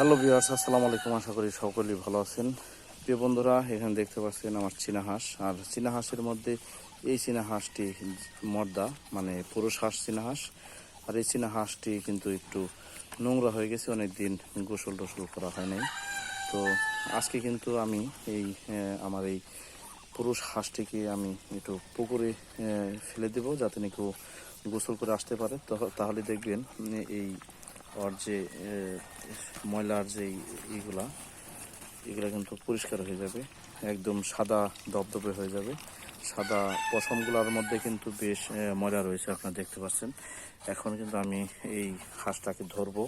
Hello viewers আসসালামু আলাইকুম। আশা করি সকলেই ভালো আছেন। প্রিয় বন্ধুরা, এখানে দেখতে পাচ্ছেন আমার চীনা হাঁস আর চীনা হাঁসের মধ্যে এই চীনা হাঁসটি মর্দা মানে পুরুষ হাঁস চীনা হাঁস আর এই চীনা হাঁসটি কিন্তু একটু নোংরা হয়ে গেছে অনেক দিন গোসল টোসল করা হয় নাই। তো আজকে কিন্তু আমি এই আমার এই পুরুষ হাঁসটিকে আমি একটু পুকুরে ফেলে দেবো, যাতে নাকি গোসল করে আসতে পারে। তাহলে দেখবেন, এই ওর যে ময়লার যে ইগুলা, এগুলা কিন্তু পরিষ্কার হয়ে যাবে। একদম সাদা দপদপে হয়ে যাবে। সাদা পশমগুলোর মধ্যে কিন্তু বেশ ময়লা রয়েছে, আপনারা দেখতে পাচ্ছেন। এখন কিন্তু আমি এই হাঁসটাকে ধরবো।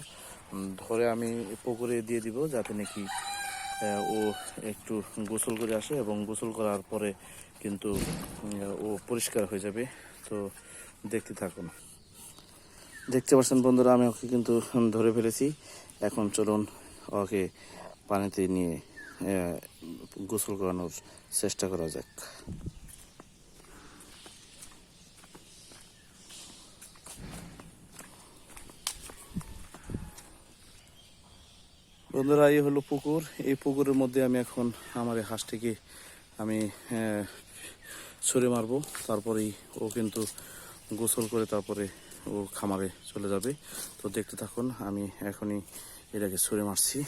ধরে আমি পুকুরে দিয়ে দিব যাতে নাকি ও একটু গোসল করে আসে এবং গোসল করার পরে কিন্তু ও পরিষ্কার হয়ে যাবে। তো দেখতে থাকুন। দেখতে পাচ্ছেন বন্ধুরা, আমি ওকে কিন্তু ধরে ফেলেছি। এখন চলুন ওকে পানিতে নিয়ে গোসল করানোর চেষ্টা করা যাক। বন্ধুরা, এই হলো পুকুর। এই পুকুরের মধ্যে আমি এখন আমার এই হাঁসটিকে আমি ছুঁড়ে মারবো। তারপরেই ও কিন্তু গোসল করে তারপরে ও খামারে চলে যাবে। তো দেখতে থাকুন, আমি এখনই এটাকে ছুঁড়ে মারছি।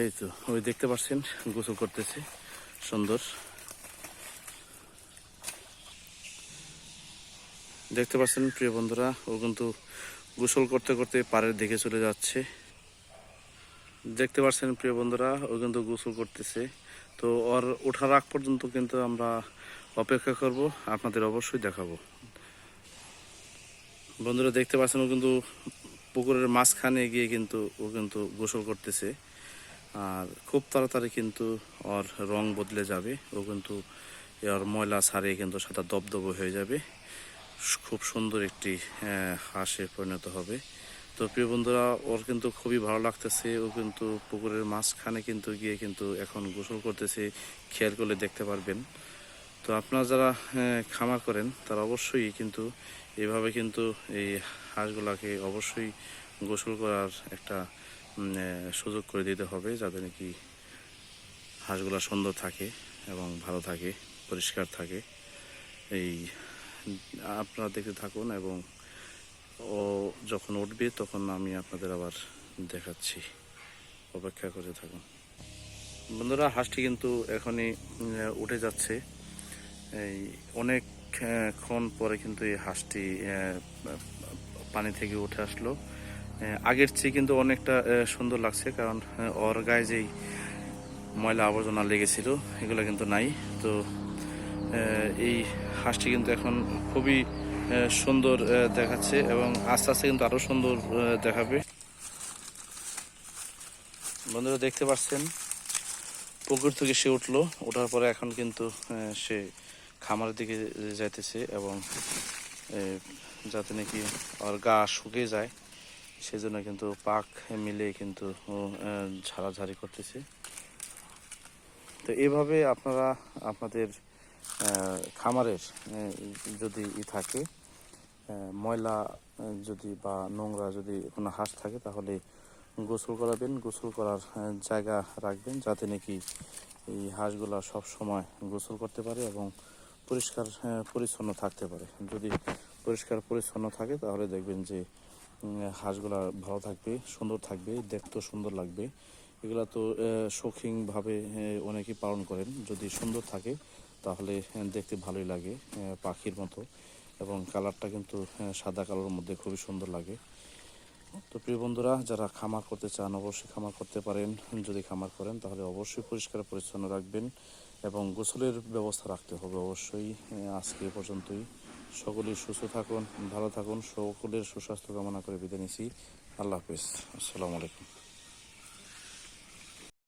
এই তো, ওই দেখতে পাচ্ছেন, গোসল করতেছে, সুন্দর। দেখতে পাচ্ছেন, প্রিয় বন্ধুরা, ও কিন্তু গোসল করতে করতে পাড়ের দিকে চলে যাচ্ছে। দেখতে পাচ্ছেন, প্রিয় বন্ধুরা, ও কিন্তু গোসল করতেছে। তো ওর ওঠার আগ পর্যন্ত কিন্তু আমরা অপেক্ষা করব, আপনাদের অবশ্যই দেখাবো। বন্ধুরা দেখতে পাচ্ছেন, ও কিন্তু পুকুরের মাঝখানে গিয়ে কিন্তু ও কিন্তু গোসল করতেছে। আর খুব তাড়াতাড়ি কিন্তু ওর রং বদলে যাবে। ও কিন্তু ওর ময়লা ছাড়িয়ে কিন্তু সাদা দবদব হয়ে যাবে। খুব সুন্দর একটি হাঁসে পরিণত হবে। তো প্রিয় বন্ধুরা, ওর কিন্তু খুবই ভালো লাগতেছে। ও কিন্তু পুকুরের মাঝখানে কিন্তু গিয়ে কিন্তু এখন গোসল করতেছে। খেয়াল করলে দেখতে পারবেন। তো আপনারা যারা খামার করেন, তারা অবশ্যই কিন্তু এইভাবে কিন্তু এই হাঁসগুলাকে অবশ্যই গোসল করার একটা সুযোগ করে দিতে হবে যাতে নাকি হাঁসগুলা সুন্দর থাকে এবং ভালো থাকে, পরিষ্কার থাকে। এই, আপনারা দেখতে থাকুন এবং ও যখন উঠবে তখন আমি আপনাদের আবার দেখাচ্ছি। অপেক্ষা করে থাকুন। বন্ধুরা, হাঁসটি কিন্তু এখনই উঠে যাচ্ছে। এই অনেক ক্ষণ পরে কিন্তু এই হাঁসটি পানি থেকে উঠে আসলো। আগের চেয়ে কিন্তু অনেকটা সুন্দর লাগছে কারণ ওর গায়ে যেই ময়লা আবর্জনা লেগেছিল, এগুলো কিন্তু নাই। তো এই হাঁসটি কিন্তু এখন খুবই সুন্দর দেখাচ্ছে এবং আস্তে আস্তে কিন্তু আরও সুন্দর দেখাবে। বন্ধুরা দেখতে পাচ্ছেন পুকুর থেকে সে উঠল। ওঠার পরে এখন কিন্তু সে খামারের দিকে যাইতেছে এবং যাতে নাকি ওর গা শুকিয়ে যায়, সেজন্য কিন্তু পাক মিলে কিন্তু ঝাড়াঝাড়ি করতেছে। তো এভাবে আপনারা আপনাদের খামারের যদি ই থাকে ময়লা যদি বা নোংরা যদি কোনো হাঁস থাকে, তাহলে গোসল করাবেন, গোসল করার জায়গা রাখবেন, যাতে নাকি এই হাঁসগুলা সব সময় গোসল করতে পারে এবং পরিষ্কার আহ, পরিচ্ছন্ন থাকতে পারে। যদি পরিষ্কার পরিচ্ছন্ন থাকে তাহলে দেখবেন যে হাঁসগুলা ভালো থাকবে সুন্দর থাকবে দেখতেও সুন্দর লাগবে। এগুলা তো শৌখিনভাবে অনেকেই পালন করেন। যদি সুন্দর থাকে তাহলে দেখতে ভালোই লাগে পাখির মতো। এবং কালারটা কিন্তু আহ, সাদা কালারের মধ্যে খুবই সুন্দর লাগে। তো প্রিয় বন্ধুরা যারা খামার করতে চান অবশ্যই খামার করতে পারেন। যদি খামার করেন তাহলে অবশ্যই পরিষ্কার পরিচ্ছন্ন রাখবেন। এবং গোসলের ব্যবস্থা রাখতে হবে অবশ্যই। আজকে পর্যন্তই। সকলেই সুস্থ থাকুন, ভালো থাকুন, সকলের সুস্বাস্থ্য কামনা করে বিদায় নিছি। আল্লাহ হাফিজ। আসসালামু আলাইকুম।